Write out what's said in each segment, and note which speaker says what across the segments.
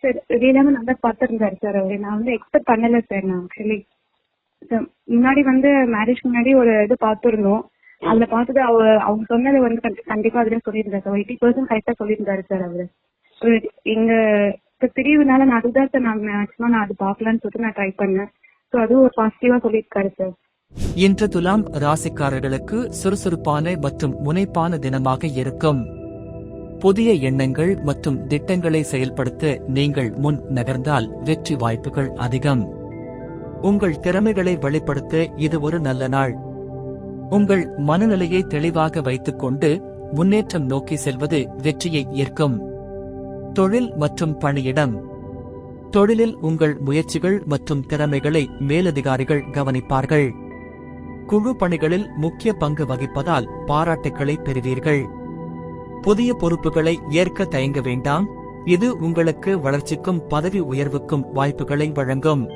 Speaker 1: Sir வெளியிலாம நல்லா பார்த்துருந்தாரு sir அவரு. நான் வந்து எக்ஸ்பெக்ட் பண்ணல சார் நான் ஆக்சுவலி முன்னாடி வந்து மேரேஜ் முன்னாடி ஒரு இது பார்த்துருந்தோம். அதுல பார்த்தது அவ அவங்க சொன்னது வந்து கண்டி- கண்டிப்பா அதுல சொல்லியிருந்தாரு சார். எயிட்டி பர்சன்ட் கரெக்டா சொல்லியிருந்தாரு சார் அவரு. எங்க இப்ப பிரிவுனால நான் அதுதான் சார் நான் மேக்ஸிமம் நான் அது பார்க்கலான்னு சொல்லிட்டு நான் ட்ரை பண்ணேன். ஸோ அதுவும் ஒரு பாசிட்டிவா சொல்லியிருக்காரு சார்.
Speaker 2: இன்று துலாம் ராசிக்காரர்களுக்கு சுறுசுறுப்பான மற்றும் முனைப்பான தினமாக இருக்கும். புதிய எண்ணங்கள் மற்றும் திட்டங்களை செயல்படுத்த நீங்கள் முன் நகர்ந்தால் வெற்றி வாய்ப்புகள் அதிகம். உங்கள் திறமைகளை வெளிப்படுத்த இது ஒரு நல்ல நாள். உங்கள் மனநிலையை தெளிவாக வைத்துக் கொண்டு முன்னேற்றம் நோக்கி செல்வது வெற்றியை ஈர்க்கும். தொழில் மற்றும் பணியிடம். தொழிலில் உங்கள் முயற்சிகள் மற்றும் திறமைகளை மேலதிகாரிகள் கவனிப்பார்கள். குழு பணிகளில் முக்கிய பங்கு வகிப்பதால் பாராட்டுக்களை பெறுவீர்கள். புதிய பொறுப்புகளை ஏற்க தயங்க வேண்டாம். இது உங்களுக்கு வளர்ச்சிக்கும் பதவி உயர்வுக்கும் வாய்ப்புகளை வழங்கும்.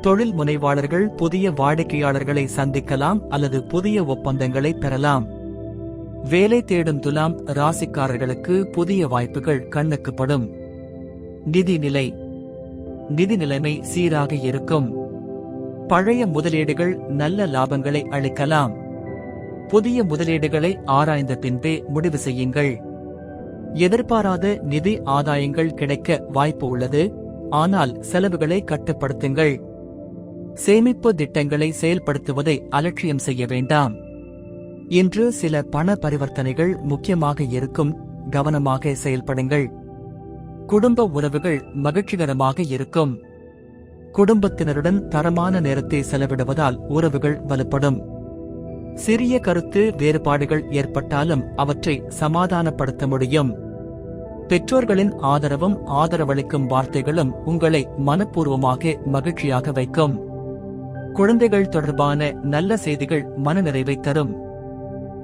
Speaker 2: தொழில் முனைவாளர்கள் புதிய வாடிக்கையாளர்களை சந்திக்கலாம் அல்லது புதிய ஒப்பந்தங்களை பெறலாம். வேலை தேடும் துலாம் ராசிக்காரர்களுக்கு புதிய வாய்ப்புகள் கண்ணுக்குப்படும். நிதி நிலை. நிதி நிலைமை சீராக இருக்கும். பழைய முதலீடுகள் நல்ல லாபங்களை அளிக்கலாம். புதிய முதலீடுகளை ஆராய்ந்த பின்பே முடிவு செய்யுங்கள். எதிர்பாராத நிதி ஆதாயங்கள் கிடைக்க வாய்ப்பு உள்ளது ஆனால் செலவுகளை கட்டுப்படுத்துங்கள். சேமிப்பு திட்டங்களை செயல்படுத்துவதை அலட்சியம் செய்ய வேண்டாம். இன்று சில பண பரிவர்த்தனைகள் முக்கியமாக இருக்கும் கவனமாக செயல்படுங்கள். குடும்ப உறவுகள் மகிழ்ச்சிகரமாக இருக்கும். குடும்பத்தினருடன் தரமான நேரத்தை செலவிடுவதால் உறவுகள் வலுப்படும். சிறிய கருத்து வேறுபாடுகள் ஏற்பட்டாலும் அவற்றை சமாதானப்படுத்த முடியும். பெற்றோர்களின் ஆதரவும் ஆதரவளிக்கும் வார்த்தைகளும் உங்களை மனப்பூர்வமாக மகிழ்ச்சியாக வைக்கும். குழந்தைகள் தொடர்பான நல்ல செய்திகள் மனநிறைவை தரும்.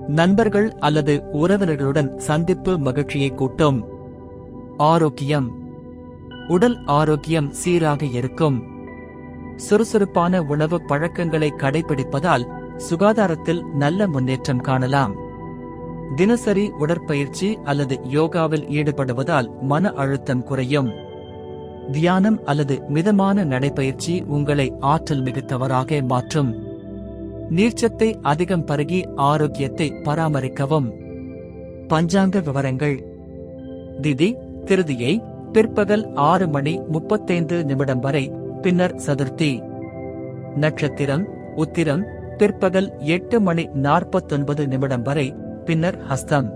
Speaker 2: நண்பர்கள் அல்லது உறவினர்களுடன் சந்திப்பு மகிழ்ச்சியை கூட்டும். ஆரோக்கியம். உடல் ஆரோக்கியம் சீராக இருக்கும். சுறுசுறுப்பான உணவு பழக்கங்களை கடைபிடிப்பதால் சுகாதாரத்தில் நல்ல முன்னேற்றம் காணலாம். தினசரி உடற்பயிற்சி அல்லது யோகாவில் ஈடுபடுவதால் மன அழுத்தம் குறையும். தியானம் அல்லது மிதமான நடைப்பயிற்சி உங்களை ஆற்றல் மிகுத்தவராக மாற்றும். நீர்ச்சத்தை அதிகம் பருகி ஆரோக்கியத்தை பராமரிக்கவும். பஞ்சாங்க விவரங்கள். திதி திருதியை பிற்பகல் ஆறு மணி முப்பத்தைந்து நிமிடம் வரை பின்னர் சதுர்த்தி. நட்சத்திரம் உத்திரம் பிற்பகல் எட்டு மணி நாற்பத்தொன்பது நிமிடம் வரை பின்னர் ஹஸ்தம்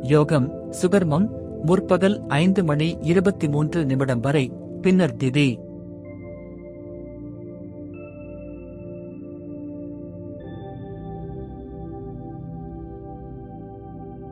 Speaker 2: யோகம் சுகர்மம் முற்பகல் ஐந்து மணி இருபத்தி மூன்று நிமிடம் வரை பின்னர் திதி.